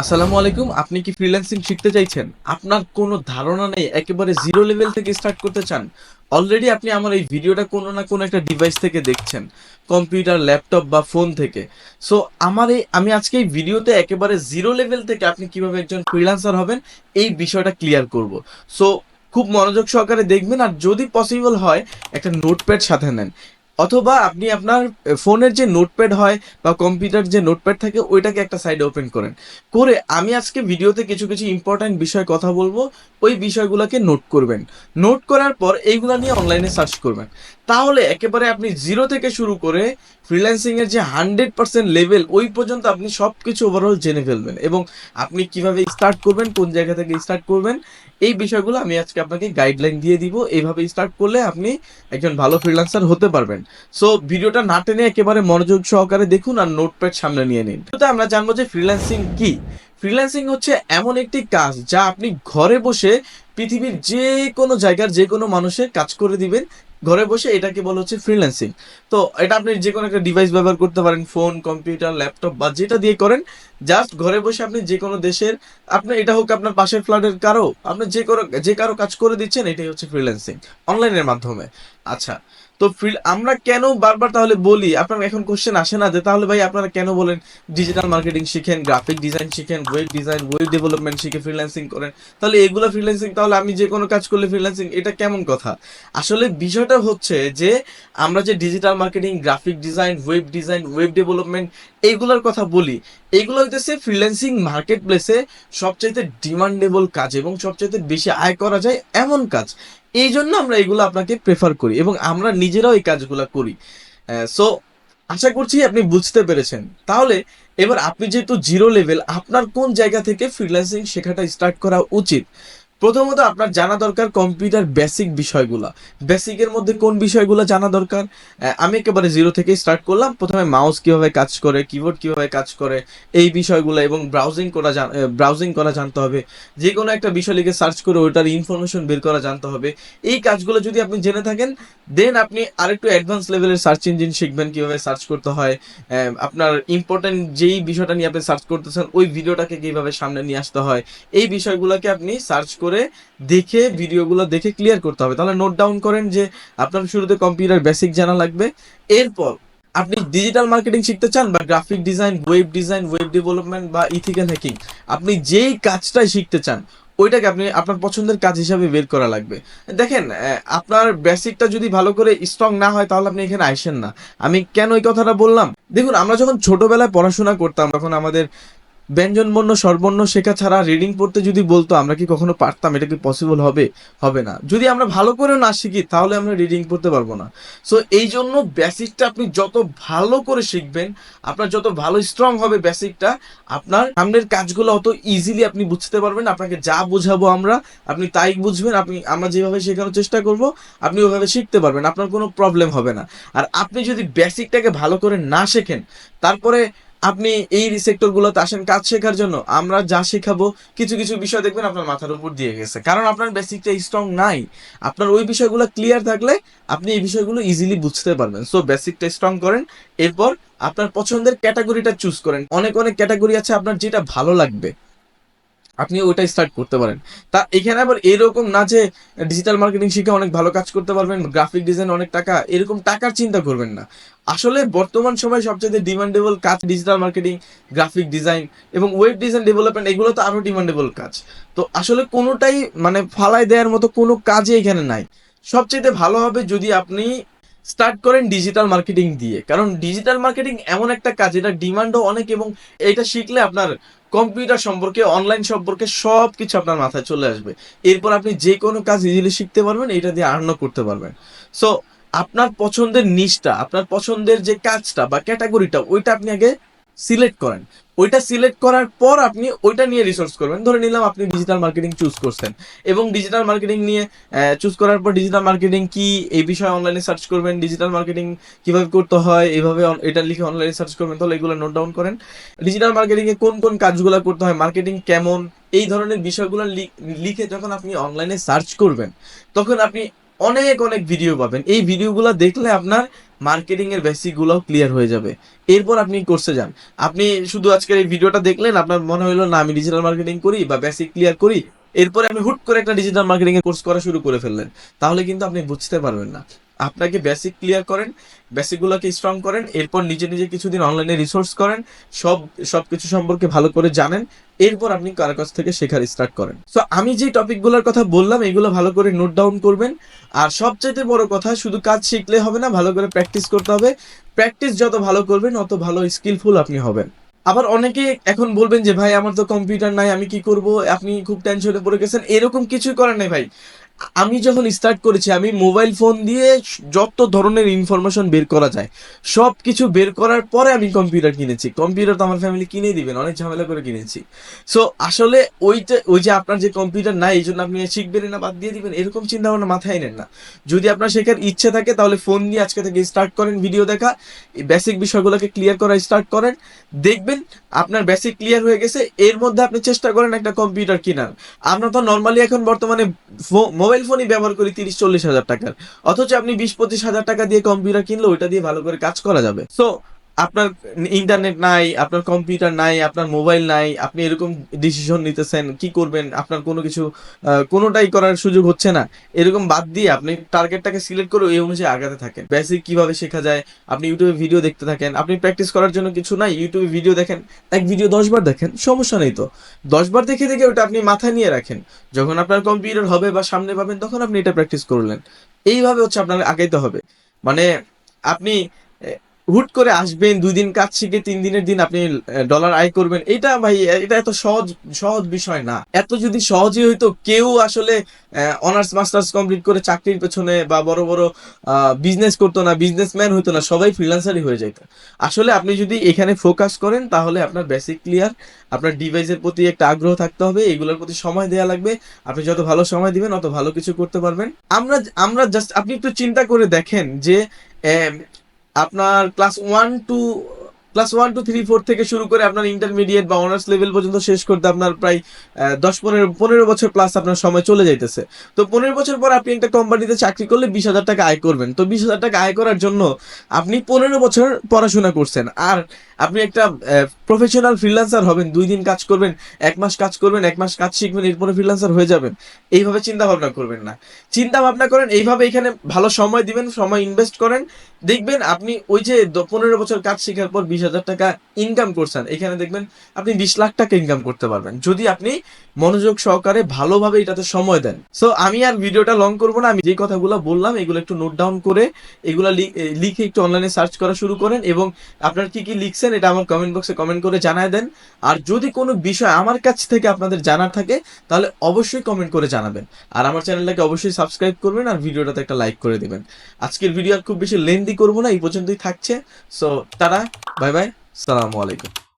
আসসালামু আলাইকুম, আপনি কি ফ্রিল্যান্সিং শিখতে চাইছেন? আপনার কোনো ধারণা নেই, একেবারে জিরো লেভেল থেকে স্টার্ট করতে চান। অলরেডি আপনি আমার এই ভিডিওটা কোনো না কোনো একটা ডিভাইস থেকে দেখছেন কম্পিউটার ল্যাপটপ বা ফোন থেকে। সো আমার এই, আমি আজকে এই ভিডিওতে একেবারে জিরো লেভেল থেকে আপনি কীভাবে একজন ফ্রিল্যান্সার হবেন, এই বিষয়টা ক্লিয়ার করব। সো খুব মনোযোগ সহকারে দেখবেন, আর যদি পসিবল হয়, একটা নোটপ্যাড সাথে নেন। অথবা আপনি আপনার ফোনের যে নোটপ্যাড হয় বা কম্পিউটার যে নোটপ্যাড থাকে, ওইটাকে একটা সাইডে ওপেন করেন। করে আমি আজকে ভিডিওতে কিছু কিছু ইম্পর্ট্যান্ট বিষয় কথা বলব, ওই বিষয়গুলোকে নোট করবেন। নোট করার পর এইগুলো নিয়ে অনলাইনে সার্চ করবেন। তাহলে একেবারে আপনি জিরো থেকে শুরু করে ফ্রিল্যান্সিং এর যে হান্ড্রেড পার্সেন্ট লেভেল ওই পর্যন্ত আপনি সব কিছু ওভারঅল জেনে ফেলবেন। এবং আপনি কীভাবে স্টার্ট করবেন, কোন জায়গা থেকে স্টার্ট করবেন এই বিষয়গুলো আমি আজকে আপনাকে গাইডলাইন দিয়ে দিব। এইভাবে স্টার্ট করলে আপনি একজন ভালো ফ্রিল্যান্সার হতে পারবেন। সো ভিডিওটা না টেনে একেবারে মনোযোগ সহকারে দেখুন আর নোটপ্যাড সামনে নিয়ে নিন। তো আমরা জানব যে ফ্রিল্যান্সিং কি? ফ্রিল্যান্সিং হচ্ছে এমন একটি কাজ যা আপনি ঘরে বসে পৃথিবীর যে কোনো জায়গার যে কোনো মানুষের কাজ করে দিবেন। ঘরে বসে এটাকে বলা হচ্ছে ফ্রিল্যান্সিং তো এটা আপনি যে কোনো একটা ডিভাইস ব্যবহার করতে পারেন ফোন কম্পিউটার ল্যাপটপ বা যেটা দিয়ে করেন জাস্ট ঘরে বসে আপনি যে কোনো দেশের, আপনি এটা হোক আপনার পাশের ফ্ল্যাটের কারও, আপনি যে যে কারও কাজ করে দিচ্ছেন, এটাই হচ্ছে ফ্রিল্যান্সিং অনলাইনের মাধ্যমে। আচ্ছা তো আমরা কেন বারবার তাহলে বলি, আপনার এখন কোশ্চেন আসে না যে তাহলে ভাই আপনারা কেন বলেন ডিজিটাল মার্কেটিং শিখেন গ্রাফিক ডিজাইন শিখেন ওয়েব ডিজাইন ওয়েব ডেভেলপমেন্ট শিখে ফ্রিল্যান্সিং করেন। তাহলে এগুলো ফ্রিল্যান্সিং তাহলে আমি যে কোনো কাজ করলে ফ্রিল্যান্সিং এটা কেমন কথা? আসলে বিষয়টা হচ্ছে যে আমরা যে digital marketing graphic design web design web development এইগুলোর কথা বলি, এগুলো হইতেছে ফ্রিল্যান্সিং মার্কেট প্লেসে সবচাইতে ডিমান্ডেবল কাজ এবং সবচাইতে বেশি আয় করা যায় এমন কাজ। এই জন্য আমরা এগুলো আপনাকে প্রেফার করি এবং আমরা নিজেরাও এই কাজগুলো করি। সো আশা করছি আপনি বুঝতে পেরেছেন। তাহলে, এবার আপনি যেহেতু জিরো লেভেল আপনার কোন জায়গা থেকে ফ্রিল্যান্সিং শেখাটা স্টার্ট করা উচিত? প্রথমত আপনার জানা দরকার কম্পিউটার বেসিক বিষয়গুলো। বেসিকের মধ্যে কোন বিষয়গুলো জানা দরকার? আমি একেবারে জিরো থেকে স্টার্ট করলাম। প্রথমে মাউস কীভাবে কাজ করে কিবোর্ড কীভাবে কাজ করে, এই বিষয়গুলো এবং ব্রাউজিং করা ব্রাউজিং করা জানতে হবে। যে কোনো একটা বিষয় লিখে সার্চ করে ওটার ইনফরমেশন বের করা জানতে হবে। এই কাজগুলো যদি আপনি জেনে থাকেন দেন আপনি আরেকটু অ্যাডভান্স লেভেলের সার্চ ইঞ্জিন শিখবেন কীভাবে সার্চ করতে হয়। আপনার ইম্পর্টেন্ট যেই বিষয়টা নিয়ে আপনি সার্চ করতেছেন, ওই ভিডিওটাকে কীভাবে সামনে নিয়ে আসতে হয়, এই বিষয়গুলোকে আপনি সার্চ করে দেখে ভিডিওগুলো দেখে ক্লিয়ার করতে হবে। তাহলে নোট ডাউন করেন যে আপনার শুরুতে কম্পিউটার বেসিক জানা লাগবে। এরপর আপনি ডিজিটাল মার্কেটিং শিখতে চান বা graphic design web design web development বা ইথিক্যাল হ্যাকিং আপনি যেই কাজটাই শিখতে চান, ওইটাকে আপনি আপনার পছন্দের কাজ হিসাবে বের করা লাগবে। দেখেন আপনার বেসিকটা যদি ভালো করে স্ট্রং না হয়, তাহলে আপনি এখানে আইসেন না। আমি কেন ওই কথাটা বললাম? দেখুন, আমরা যখন ছোটবেলায় পড়াশোনা করতাম, তখন আমাদের ব্যঞ্জন বর্ণ, স্বরবর্ণ শেখা ছাড়া রিডিং পড়তে যদি বলতো আমরা কি কখনো পারতাম? এটা কি পসিবল হবে? হবে না। যদি আমরা ভালো করেও না শিখি, তাহলে আমরা রিডিং পড়তে পারব না। সো এই জন্য বেসিকটা আপনি যত ভালো করে শিখবেন, আপনার যত ভালো স্ট্রং হবে বেসিকটা আপনার সামনের কাজগুলো অত ইজিলি আপনি বুঝতে পারবেন। আপনাকে যা বোঝাবো আমরা, আপনি তাই বুঝবেন। আপনি, আমরা যেভাবে শেখানোর চেষ্টা করব, আপনি ওইভাবে শিখতে পারবেন। আপনার কোনো প্রবলেম হবে না। আর আপনি যদি বেসিকটাকে ভালো করে না শেখেন, তারপরে আপনি এই সেক্টরগুলোতে আসেন কাজ শেখার জন্য, আমরা যা শেখাবো, কিছু কিছু বিষয় দেখবেন আপনার মাথার উপর দিয়ে গেছে। কারণ আপনার বেসিকটা স্ট্রং নাই। আপনার ওই বিষয়গুলো ক্লিয়ার থাকলে আপনি এই বিষয়গুলো ইজিলি বুঝতে পারবেন। সো বেসিকটা স্ট্রং করেন, এরপর আপনার পছন্দের ক্যাটাগরিটা চুজ করেন। অনেক অনেক ক্যাটাগরি আছে আপনার যেটা ভালো লাগবে। আপনি ওইটা স্টার্ট করতে পারেন। তা এখানে আবার এরকম না যে ডিজিটাল মার্কেটিং শিখে অনেক ভালো কাজ করতে পারবেন গ্রাফিক ডিজাইন অনেক টাকা, এরকম টাকার চিন্তা করবেন না। আসলে বর্তমান সময় সবচেয়ে ডিমান্ডেবল কাজ ডিজিটাল মার্কেটিং গ্রাফিক ডিজাইন এবং ওয়েব ডিজাইন ডেভেলপমেন্ট এগুলো তো আরও ডিমান্ডেবল কাজ। তো আসলে কোনোটাই মানে ফালাই দেওয়ার মতো কোনো কাজই এখানে নাই। সবচেয়ে ভালো হবে যদি আপনি স্টার্ট করেন ডিজিটাল মার্কেটিং দিয়ে। কারণ ডিজিটাল মার্কেটিং এমন একটা কাজ, এটা ডিমান্ডও অনেক এবং এটা শিখলে আপনার কম্পিউটার সম্পর্কে অনলাইন সম্পর্কে সব কিছু আপনার মাথায় চলে আসবে। এরপর আপনি যে কোনো কাজ ইজিলি শিখতে পারবেন, এটা দিয়ে আর্ন করতে পারবেন। সো আপনার পছন্দের নিচটা আপনার পছন্দের যে কাজটা বা ক্যাটাগরিটা ওইটা আপনি আগে সিলেক্ট করেন। ওইটা সিলেক্ট করার পর আপনি ওইটা নিয়ে রিসোর্স করবেন। ধরে নিলাম আপনি ডিজিটাল মার্কেটিং চুজ করছেন। এবং ডিজিটাল মার্কেটিং নিয়ে চুজ করার পর ডিজিটাল মার্কেটিং কি, এই বিষয়ে অনলাইনে সার্চ করবেন ডিজিটাল মার্কেটিং কীভাবে করতে হয় এভাবে এটা লিখে অনলাইনে সার্চ করবেন, তাহলে এগুলো নোট ডাউন করেন। ডিজিটাল মার্কেটিংয়ে কোন কোন কাজগুলো করতে হয় মার্কেটিং কেমন, এই ধরনের বিষয়গুলো লিখে যখন আপনি অনলাইনে সার্চ করবেন, তখন আপনি অনেক অনেক ভিডিও পাবেন। এই ভিডিওগুলো দেখলে আপনার মার্কেটিং এর বেসিকগুলো ক্লিয়ার হয়ে যাবে। এরপর আপনি কোর্সে যান। আপনি শুধু আজকের এই ভিডিওটা দেখলেন, আপনার মনে হলো না, আমি ডিজিটাল মার্কেটিং করি বা বেসিক ক্লিয়ার করি। এরপরে আপনি হুট করে একটা ডিজিটাল মার্কেটিং এর কোর্স করা শুরু করে ফেললেন। তাহলে কিন্তু আপনি বুঝতে পারবেন না। আপনাকে বেসিক ক্লিয়ার করেন বেসিকগুলোকে স্ট্রং করেন, এরপর নিজে নিজে কিছুদিন অনলাইনে রিসোর্স করেন, সব সব কিছু সম্পর্কে ভালো করে জানেন, এরপর আপনি কারও কাছ থেকে শেখার স্টার্ট করেন। সো আমি যে টপিকগুলোর কথা বললাম, এগুলো ভালো করে নোট ডাউন করবেন। আর সবচাইতে বড় কথা, শুধু কাজ শিখলে হবে না, ভালো করে প্র্যাকটিস করতে হবে। প্র্যাকটিস যত ভালো করবেন, অত ভালো স্কিলফুল আপনি হবেন। আবার অনেকে এখন বলবেন যে, ভাই, আমার তো কম্পিউটার নাই, আমি কি করব? আপনি খুব টেনশনে পড়ে গেছেন। এরকম কিছুই করেন নাই, ভাই। আমি যখন স্টার্ট করেছি, আমি মোবাইল ফোন দিয়ে যত ধরনের ইনফরমেশন বের করা যায় সব কিছু বের করার পরে আমি কম্পিউটার কিনেছি। কম্পিউটার তো আমার ফ্যামিলি কিনে দিবেন অনেক ঝামেলা করে কিনেছি। সো আসলে ওইটা, ওই যে আপনার যে কম্পিউটার নাই, এই জন্য আপনি শিখবেন না, বাদ দিয়ে দিবেন, এরকম চিন্তা ভাবনা মাথায় নেন না। যদি আপনার শেখার ইচ্ছে থাকে, তাহলে ফোন নিয়ে আজকে থেকে স্টার্ট করেন ভিডিও দেখা বেসিক বিষয়গুলোকে ক্লিয়ার করা স্টার্ট করেন। দেখবেন আপনার বেসিক ক্লিয়ার হয়ে গেছে, এর মধ্যে আপনি চেষ্টা করেন একটা কম্পিউটার কেনার। আমরা তো নর্মালি এখন বর্তমানে মোবাইল ফোনই ব্যবহার করি তিরিশ, চল্লিশ হাজার টাকার। অথচ আপনি বিশ, পঁচিশ হাজার টাকা দিয়ে কম্পিউটার কিনলে ওইটা দিয়ে ভালো করে কাজ করা যাবে। সো আপনার ইন্টারনেট নাই, আপনার কম্পিউটার নাই, আপনার মোবাইল নাই, আপনি এরকম ডিসিশন নিতেছেন, কি করবেন, আপনার কোনো কিছু কোনোটাই করার সুযোগ হচ্ছে না। এরকম বাদ দিয়ে আপনি টার্গেটটাকে সিলেক্ট করে এই অনুযায়ী আগাতে থাকেন। বেসিক কীভাবে শেখা যায়, আপনি ইউটিউবে ভিডিও দেখতে থাকেন, আপনি প্র্যাকটিস করার জন্য কিছু নাই ইউটিউবে ভিডিও দেখেন, এক ভিডিও দশবার দেখেন, সমস্যা নেই তো। দশবার দেখে দেখে ওটা আপনি মাথায় নিয়ে রাখেন। যখন আপনার কম্পিউটার হবে বা সামনে পাবেন, তখন আপনি এটা প্র্যাকটিস করলেন। এইভাবে হচ্ছে আপনার আগাইতে হবে। মানে আপনি হুট করে আসবেন, দুই দিন কাজ শিখে তিন দিনের দিন আপনি ডলার আয় করবেন। এটা ভাই, এটা এত সহজ সহজ বিষয় না। এত যদি সহজই হইতো, কেউ আসলে অনার্স মাস্টার্স কমপ্লিট করে চাকরির পেছনে বা বড় বড় বিজনেস করতো না বিজনেসম্যান হইতো না, সবাই ফ্রিল্যান্সারই হয়ে যেত আসলে আপনি যদি এখানে ফোকাস করেন, তাহলে আপনার বেসিক ক্লিয়ার আপনার ডিভাইসের প্রতি একটা আগ্রহ থাকতে হবে, এগুলোর প্রতি সময় দেওয়া লাগবে। আপনি যত ভালো সময় দিবেন, অত ভালো কিছু করতে পারবেন। আমরা আমরা জাস্ট আপনি একটু চিন্তা করে দেখেন যে আপনার class one two class one two three four থেকে শুরু করে আপনার ইন্টারমিডিয়েট বা অনার্স লেভেল পর্যন্ত শেষ করতে আপনার প্রায় দশ পনেরো পনেরো বছর প্লাস আপনার সময় চলে যাইতেছে। তো পনেরো বছর পর আপনি একটা কোম্পানিতে চাকরি করলে বিশ হাজার টাকা আয় করবেন। তো বিশ হাজার টাকা আয় করার জন্য আপনি পনেরো বছর পড়াশোনা করছেন। আর আপনি একটা প্রফেশনাল ফ্রিল্যান্সার হবেন, দুই দিন কাজ করবেন, এক মাস কাজ করবেন, এক মাস কাজ শিখবেন, এরপরে ফ্রিল্যান্সার হয়ে যাবেন। এইভাবে চিন্তা ভাবনা করবেন না। চিন্তা ভাবনা করেন, এইভাবে এখানে ভালো সময় দিবেন, সময় ইনভেস্ট করেন। দেখবেন আপনি ওই যে পনেরো বছর কাজ শেখার পর বিশ হাজার টাকা ইনকাম করছেন, এখানে দেখবেন আপনি বিশ লাখ টাকা ইনকাম করতে পারবেন। যদি আপনি মনোযোগ সহকারে ভালোভাবে এটাতে সময় দেন। সো আমি আর ভিডিওটা লং করব না, আমি যে কথাগুলো বললাম, এগুলো একটু নোট ডাউন করে এগুলো লিখে একটু অনলাইনে সার্চ করা শুরু করেন এবং আপনার কি কি লিখছেন, এটা আমার কমেন্ট বক্সে কমেন্ট করে জানায় দেন। আর যদি কোনো বিষয় আমার কাছ থেকে আপনাদের জানার থাকে, তাহলে অবশ্যই কমেন্ট করে জানাবেন। আর আমার চ্যানেলটাকে অবশ্যই সাবস্ক্রাইব করবেন আর ভিডিওটাতে একটা লাইক করে দেবেন। আজকের ভিডিও আর খুব বেশি লেন্দি করব না, এই পর্যন্তই থাকছে। সো তারা বাই বাই সালামু আলাইকুম।